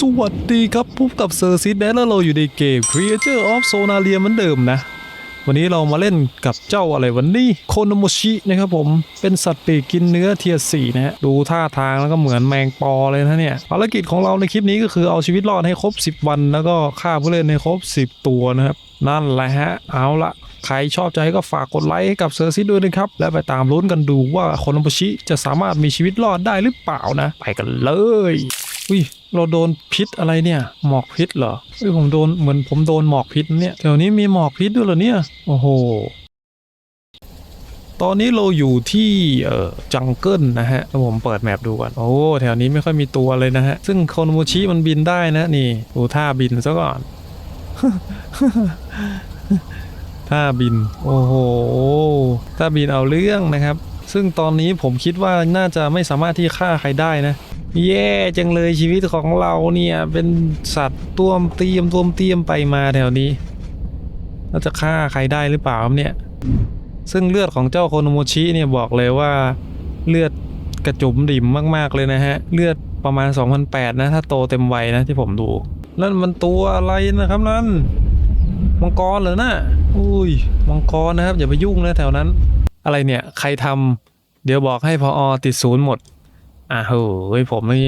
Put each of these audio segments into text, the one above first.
สวัสดีครับพบกับเซอร์ซิสแดนแล้วเราอยู่ในเกม Creature of Sonaria เหมือนเดิมนะ วันนี้เรามาเล่นกับเจ้าอะไรวันนี้โคโนโมชินะครับผมเป็นสัตว์ปีกกินเนื้อเทียสี่นะฮะดูท่าทางแล้วก็เหมือนแมงปอเลยนะเนี่ยภารกิจของเราในคลิปนี้ก็คือเอาชีวิตรอดให้ครบ 10 วัน แล้วก็ฆ่าผู้เล่นให้ครบ 10 ตัวนะครับนั่นแหละฮะ เอาละใครชอบใจก็ฝากกดไลค์ให้กับเซอร์ซิสด้วยนะครับ และไปตามลุ้นกันดูว่าโคโนโมชิจะสามารถมีชีวิตรอดได้หรือเปล่านะ ไปกันเลย อุ้ยเราโดนพิษอะไรเนี่ย หมอกพิษเหรอเอ้ยผมโดนเหมือนผมโดนหมอกพิษเนี่ยแถวนี้มีหมอกพิษด้วยเหรอเนี่ยโอ้โหตอนนี้เราอยู่ที่เอ่อจังเกิลนะฮะผมเปิดแมปดูก่อนโอ้แถวนี้ไม่ค่อยมีตัวเลยนะฮะ ซึ่งโคโนโมชิมันบินได้นะนี่ดูท่าบินซะก่อนท่าบิน โอ้โหท่าบินเอาเรื่องนะครับ ซึ่งตอนนี้ผมคิดว่าน่าจะไม่สามารถที่ฆ่าใครได้นะ แย่จังเลยชีวิตของเราเนี่ยเป็นสัตว์ต้วมเตียมต้วมเตียมไปมาแถวนี้เราจะฆ่าใครได้หรือเปล่าครับเนี่ย ซึ่งเลือดของเจ้าโคโนโมชิเนี่ยบอกเลยว่าเลือดกระจุมดิ่มมากๆเลยนะฮะ เลือดประมาณ 2008 นะ ถ้าโตเต็มวัยนะที่ผมดูนั่นมันตัวอะไรนะครับนั่นมังกรเหรอนะอุ้ยมังกรนะครับอย่าไปยุ่งนะแถวนั้น อะไรเนี่ยใครทำเดี๋ยวบอกให้พออติดศูนย์หมด อะเฮ้ยผมไม่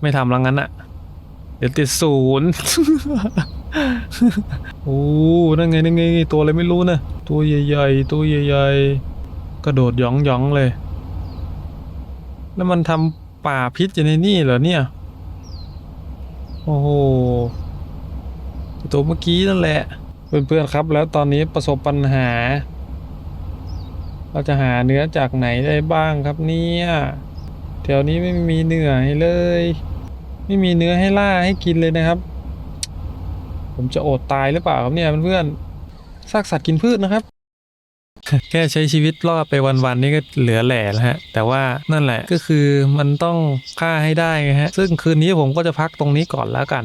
ไม่ทำแล้วงั้นอะเดี๋ยวติดศูนย์ โอ้นั่นไงนั่นไง ตัวอะไรไม่รู้นะ ตัวใหญ่ๆ ตัวใหญ่ๆ กระโดดหยองๆเลย แล้วมันทำป่าพิษอยู่ในนี่เหรอเนี่ย โอ้โห ตัวเมื่อกี้นั่นแหละ เพื่อนๆครับ แล้วตอนนี้ประสบปัญหา เราจะหาเนื้อจากไหนได้บ้างครับเนี่ย แถวนี้ไม่มีเนื้อให้เลย ไม่มีเนื้อให้ล่าให้กินเลยนะครับ ผมจะอดตายหรือเปล่าครับเนี่ยเพื่อนๆซากสัตว์กินพืชนะครับ แค่ใช้ชีวิตรอดไปวันๆนี่ก็เหลือแหล่แล้วฮะ แต่ว่านั่นแหละก็คือมันต้องฆ่าให้ได้ฮะ ซึ่งคืนนี้ผมก็จะพักตรงนี้ก่อนแล้วกัน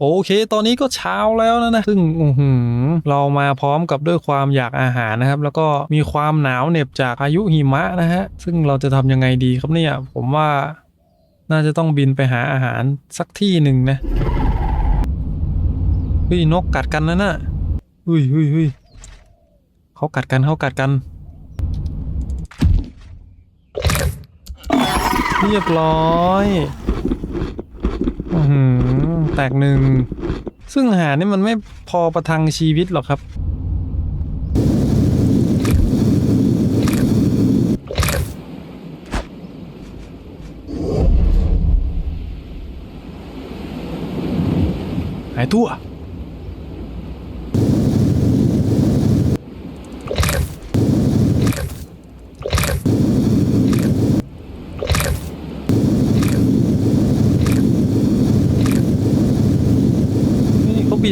โอเค ตอนนี้ก็เช้าแล้วนะนะ ซึ่งอืเรามาพร้อมกับด้วยความอยากอาหารนะครับ แล้วก็มีความหนาวเหน็บจากพายุหิมะนะฮะ ซึ่งเราจะทำยังไงดีครับเนี่ย ผมว่าน่าจะต้องบินไปหาอาหารสักที่หนึ่งนะเฮ้ยนกกัดกันนะน่ะเฮ้ยเฮ้ยเฮ้ยเขากัดกันเขากัดกันเรียบร้อย อือหือ แตกหนึ่ง ซึ่งอาหารนี่มันไม่พอประทังชีวิตหรอกครับหายตัว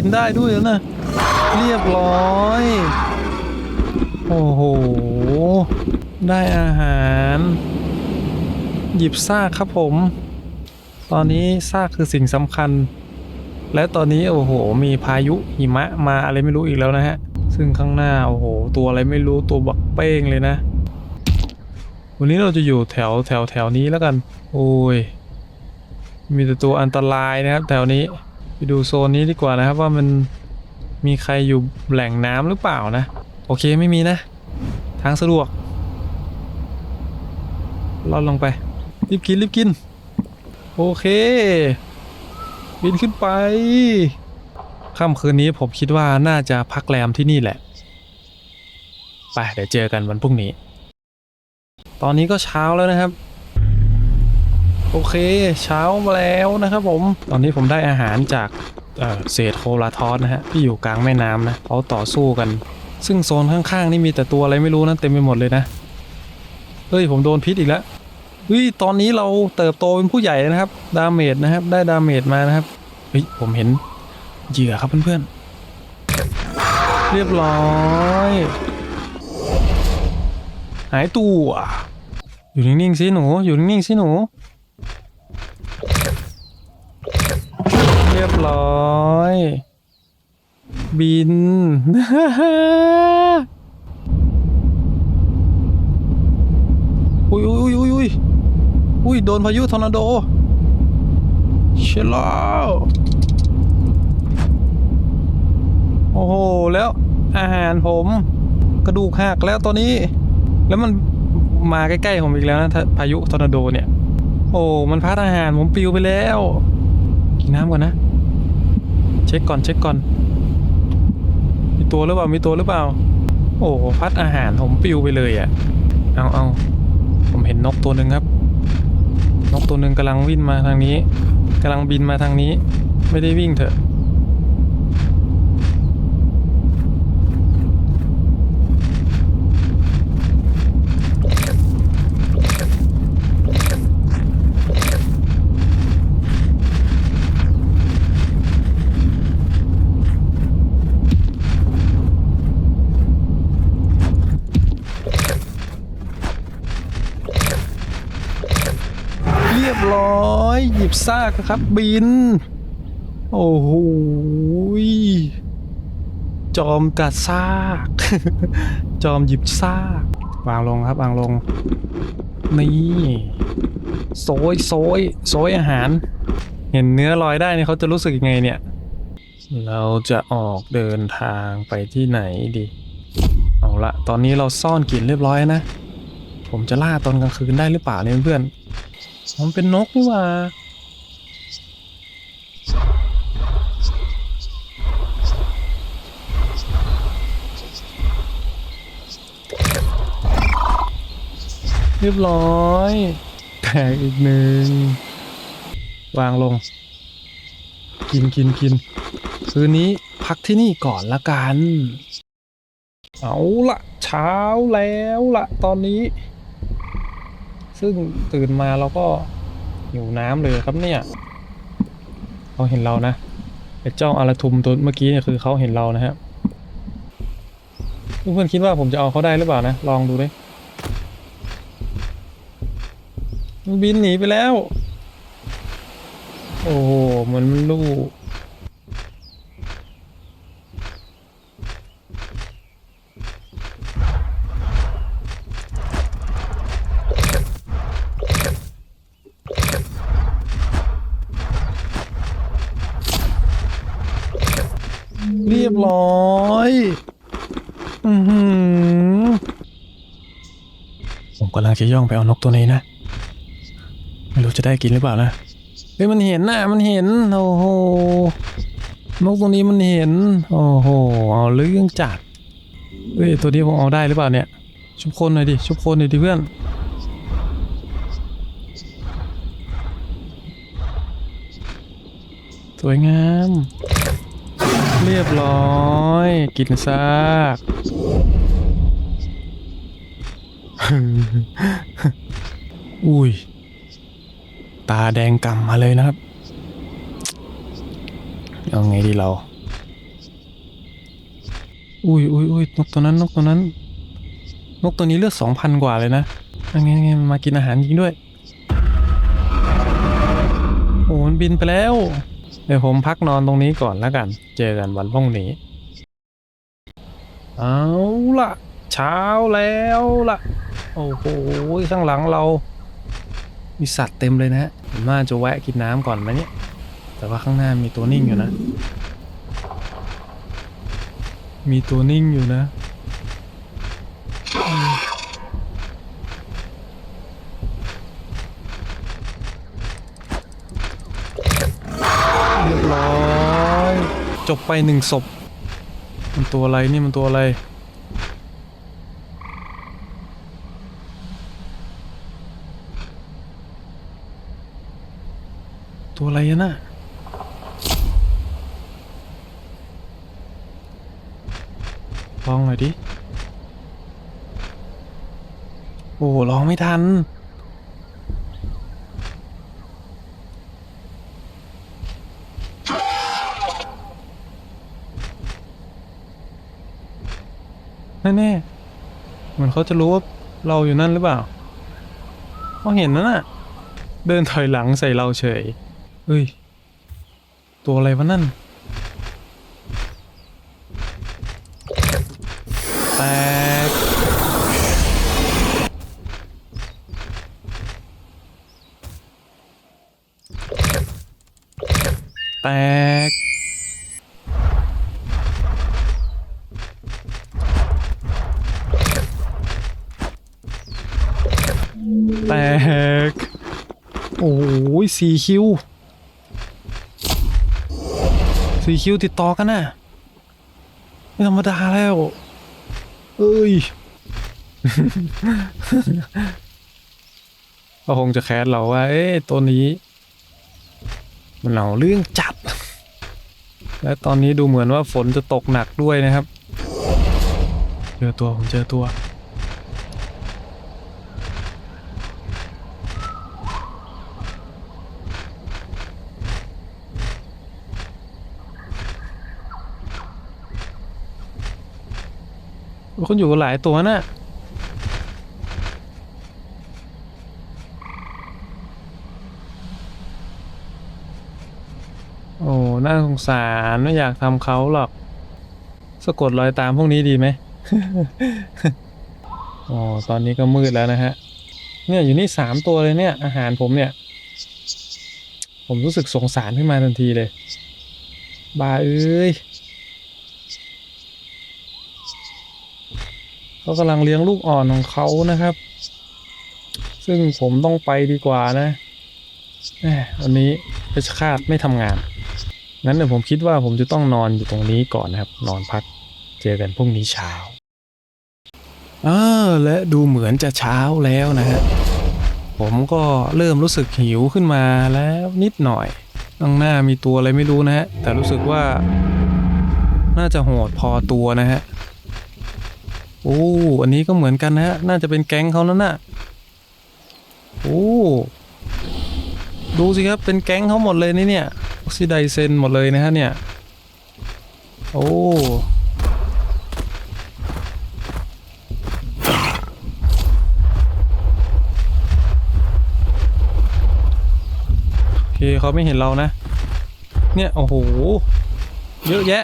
นี่เขาบินได้ด้วยแล้วนะเรียบร้อย โอ้โห ได้อาหาร หยิบซากครับผม ตอนนี้ซากคือสิ่งสำคัญ และตอนนี้โอ้โห มีพายุหิมะมาอะไรไม่รู้อีกแล้วนะฮะ ซึ่งข้างหน้าโอ้โห ตัวอะไรไม่รู้ตัวบักเป้งเลยนะ วันนี้เราจะอยู่แถวแถวแถวนี้แล้วกัน โอ้ย มีแต่ตัวอันตรายนะครับแถวนี้ ไปดูโซนนี้ดีกว่านะครับว่ามันมีใครอยู่แหล่งน้ำหรือเปล่านะ โอเคไม่มีนะ ทางสะดวกลอดลงไป รีบกินรีบกิน โอเค บินขึ้นไปค่ำคืนนี้ผมคิดว่าน่าจะพักแรมที่นี่แหละ ไปเดี๋ยวเจอกันวันพรุ่งนี้ ตอนนี้ก็เช้าแล้วนะครับ โอเค เช้ามาแล้วนะครับผม ตอนนี้ผมได้อาหารจากเเศษโคลาทอสนะฮะที่อยู่กลางแม่น้ำนะเขาต่อสู้กัน ซึ่งโซนข้างๆ นี่มีแต่ตัวอะไรไม่รู้นะเต็มไปหมดเลยนะ เฮ้ย ผมโดนพิษอีกแล้วเฮ้ยตอนนี้เราเติบโตเป็นผู้ใหญ่นะครับ ดาเมจนะครับ ได้ดาเมจมานะครับเฮ้ยผมเห็นเหยื่อครับเพื่อนๆ เรียบร้อยหายตัว อยู่นิ่งๆสิหนู อยู่นิ่งๆสิหนู เรียบร้อย บิน อุ้ยอุ้ยอุ้ยอุ้ยอุ้ยโดนพายุทอร์นาโดเช่แล้วโอ้โห แล้วอาหารผมกระดูกหักแล้วตอนนี้ แล้วมันมาใกล้ๆผมอีกแล้วนะพายุทอร์นาโดเนี่ย โอ้ มันพัดอาหารผมปิวไปแล้ว กินน้ำก่อนนะ เช็คก่อนเช็คก่อน มีตัวหรือเปล่ามีตัวหรือเปล่า โอ้พัดอาหารผมปิวไปเลยอะ่ะเอาเอาผมเห็นนกตัวหนึ่งครับ นกตัวหนึ่งกำลังวิ่งมาทางนี้กำลังบินมาทางนี้ ไม่ได้วิ่งเถอะ เรียบร้ อยหยิบซากนะครับ บิน โอ้โหจอมกัดซาก จอมหยิบซาก วางลงครับวางลง นี่โซยโซยโซยอาหาร เห็นเนื้อลอยได้เนี่ยเขาจะรู้สึกยังไงเนี่ย เราจะออกเดินทางไปที่ไหนดี เอาละตอนนี้เราซ่อนกลิ่นเรียบร้อยนะ ผมจะล่าตอนกลางคืนได้หรือเปล่าเนี่ยเพื่อนๆมันเป็นนกนี่ว่า เรียบร้อย แตกอีกหนึ่ง วางลง กินกินกินคืนนี้พักที่นี่ก่อนละกัน เอาละเช้าแล้วละตอนนี้ ซึ่งตื่นมาเราก็หิวน้ำเลยครับเนี่ย เขาเห็นเรานะไอ้เจ้าอาราทุมตัวเมื่อกี้เนี่ยคือเขาเห็นเรานะฮะเพื่อนๆคิดว่าผมจะเอาเขาได้หรือเปล่านะ ลองดูดิมันบินหนีไปแล้ว โอ้โหเหมือนมันลูกเรียบร้อย อือหือผมกำลัง จะย่องไปเอานกตัวนี้นะ ไม่รู้จะได้กินหรือเปล่านะเฮ้ยมันเห็นนะมันเห็น โอ้โห นกตัวนี้มันเห็น โอ้โห เอาเรื่องจัดเฮ้ยตัวนี้ผมเอาได้หรือเปล่าเนี่ย ชุบคนหน่อยดิ ชุบคนหน่อยดิเพื่อนสวยงาม เรียบร้อย กินซาก อุ้ย ตาแดงกำมาเลยนะครับ เอาไงดีเรา อุ้ยอุ้ยอุ้ยนกตัวนั้นนกตัวนั้น นกตัวนี้เลือดสองพันกว่าเลยนะยังไงไงมันมากินอาหารจริงด้วย โอ้มันบินไปแล้ว เดี๋ยวผมพักนอนตรงนี้ก่อนแล้วกัน เจอกันวันพรุ่งนี้ เอาล่ะ เช้าแล้วล่ะ โอ้โหข้างหลังเรา มีสัตว์เต็มเลยนะฮะผมน่าจะแวะกินน้ำก่อนไหมเนี่ย แต่ว่าข้างหน้ามีตัวนิ่งอยู่นะ มีตัวนิ่งอยู่นะเรียบร้อย จบไปหนึ่งศพ มันตัวอะไรนี่มันตัวอะไร ตัวอะไรอะน่ะลองหน่อยดิ โอ้ลองไม่ทัน แน่ๆเหมือนเขาจะรู้ว่าเราอยู่นั่นหรือเปล่าเขาเห็นนั่นน่ะ เดินถอยหลังใส่เราเฉย เฮ้ย ตัวอะไรวะนั่น แตก แตก แตก โอ้ยสี่คิว สี่คิวติดต่อกันน่ะไม่ธรรมดาแล้ว เอ้ยก็คงจะแคสเราว่า เอ๊ะตัวนี้ มันเอาเรื่องจัด และตอนนี้ดูเหมือนว่าฝนจะตกหนักด้วยนะครับ เจอตัวผมเจอตัว คนอยู่หลายตัวน่ะโอ้ น่าสงสารไม่อยากทำเขาหรอก สะกดรอยตามพวกนี้ดีไหมอ๋อ ตอนนี้ก็มืดแล้วนะฮะ เนี่ยอยู่นี่สามตัวเลยเนี่ย อาหารผมเนี่ย ผมรู้สึกสงสารขึ้นมาทันทีเลย บาเอ้ย เขากำลังเลี้ยงลูกอ่อนของเขานะครับ ซึ่งผมต้องไปดีกว่านะวันนี้เพชรคาดไม่ทำงานงั้นเดี๋ยวผมคิดว่าผมจะต้องนอนอยู่ตรงนี้ก่อนนะครับ นอนพักเจอกันพรุ่งนี้เช้าเออและดูเหมือนจะเช้าแล้วนะฮะผมก็เริ่มรู้สึกหิวขึ้นมาแล้วนิดหน่อยข้างหน้ามีตัวอะไรไม่รู้นะฮะแต่รู้สึกว่าน่าจะโหดพอตัวนะฮะ โอ้ อันนี้ก็เหมือนกันนะฮะ น่าจะเป็นแก๊งเขานั่นน่ะ โอ้ ดูสิครับ เป็นแก๊งเขาหมดเลยนี่เนี่ยออกซิไดเซนหมดเลยนะฮะเนี่ย โอ้ โอเคเขาไม่เห็นเรานะ เนี่ย โอ้โห เยอะแยะ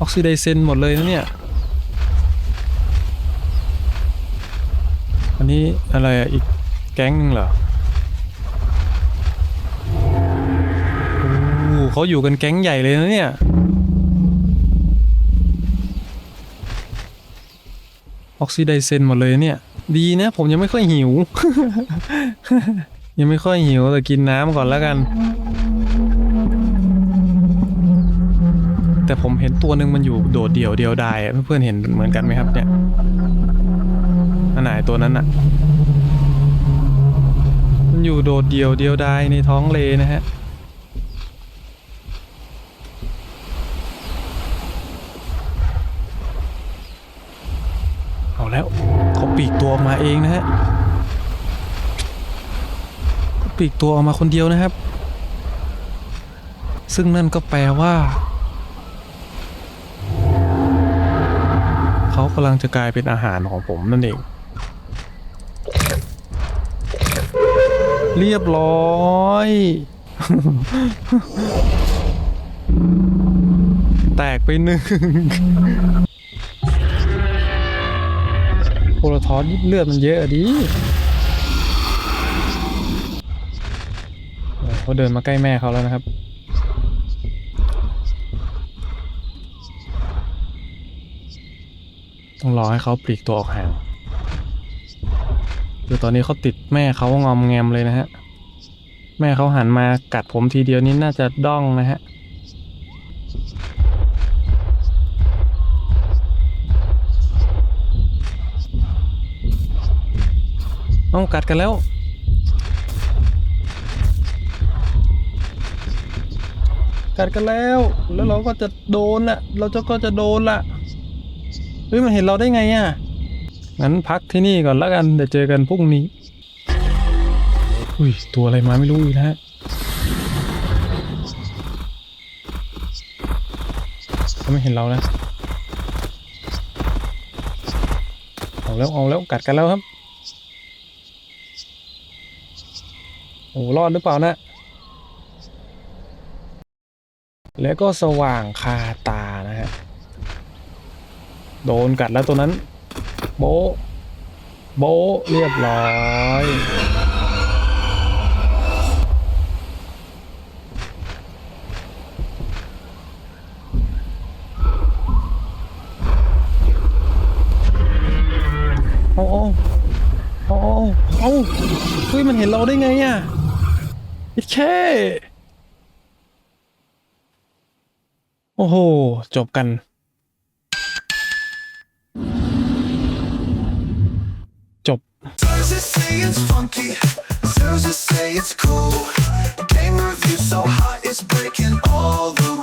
ออกซิไดเซนหมดเลยนะเนี่ย นนี้อะไรอะ อีกแก๊งหนึ่งเหรอโอ้เขาอยู่กันแก๊งใหญ่เลยนะเนี่ยออกซิไดเซนหมดเลยเนี่ย ดีนะ ผมยังไม่ค่อยหิว ยังไม่ค่อยหิวแต่กินน้ำก่อนแล้วกัน แต่ผมเห็นตัวหนึ่งมันอยู่โดดเดี่ยวเดียวดายอะเพื่อนๆเห็นเหมือนกันไหมครับเนี่ย นไหนตัวนั้นอะมันอยู่โดดเดี่ยวเดียวดายในท้องเลนะฮะเอาแล้วเขาปีกตัวออกมาเองนะฮะปีกตัวออกมาคนเดียวนะครับ ซึ่งนั่นก็แปลว่า เขากำลังจะกลายเป็นอาหารของผมนั่นเอง เรียบร้อย แตกไปหนึ่งโพลทอสเลือดมันเยอะดิเออเขาเดินมาใกล้แม่เขาแล้วนะครับต้องรอให้เขาปลีกตัวออกห่าง คือตอนนี้เขาติดแม่เขางอมแงมเลยนะฮะ แม่เขาหันมากัดผมทีเดียวนี้น่าจะด้องนะฮะต้องกัดกันแล้ว กัดกันแล้ว แล้วเราก็จะโดนละเราจะก็จะโดนละเฮ้ยมันเห็นเราได้ไงอะ งั้นพักที่นี่ก่อนแล้วกันเดี๋ยวเจอกันพรุ่งนี้ อุ้ย ตัวอะไรมาไม่รู้อีกนะฮะเขาไม่เห็นเรานะ เอาแล้วเอาแล้วกัดกันแล้วครับ โอ้รอดหรือเปล่านะ แล้วก็สว่างคาตานะฮะ โดนกัดแล้วตัวนั้น โบโบเรียบร้อย โอ้โอ้โอ้โอ้เฮ้ยมันเห็นเราได้ไงอะอ้แค่โอ้โห จบกัน They say it's funky, They say it's cool. Game review so hot it's breaking all the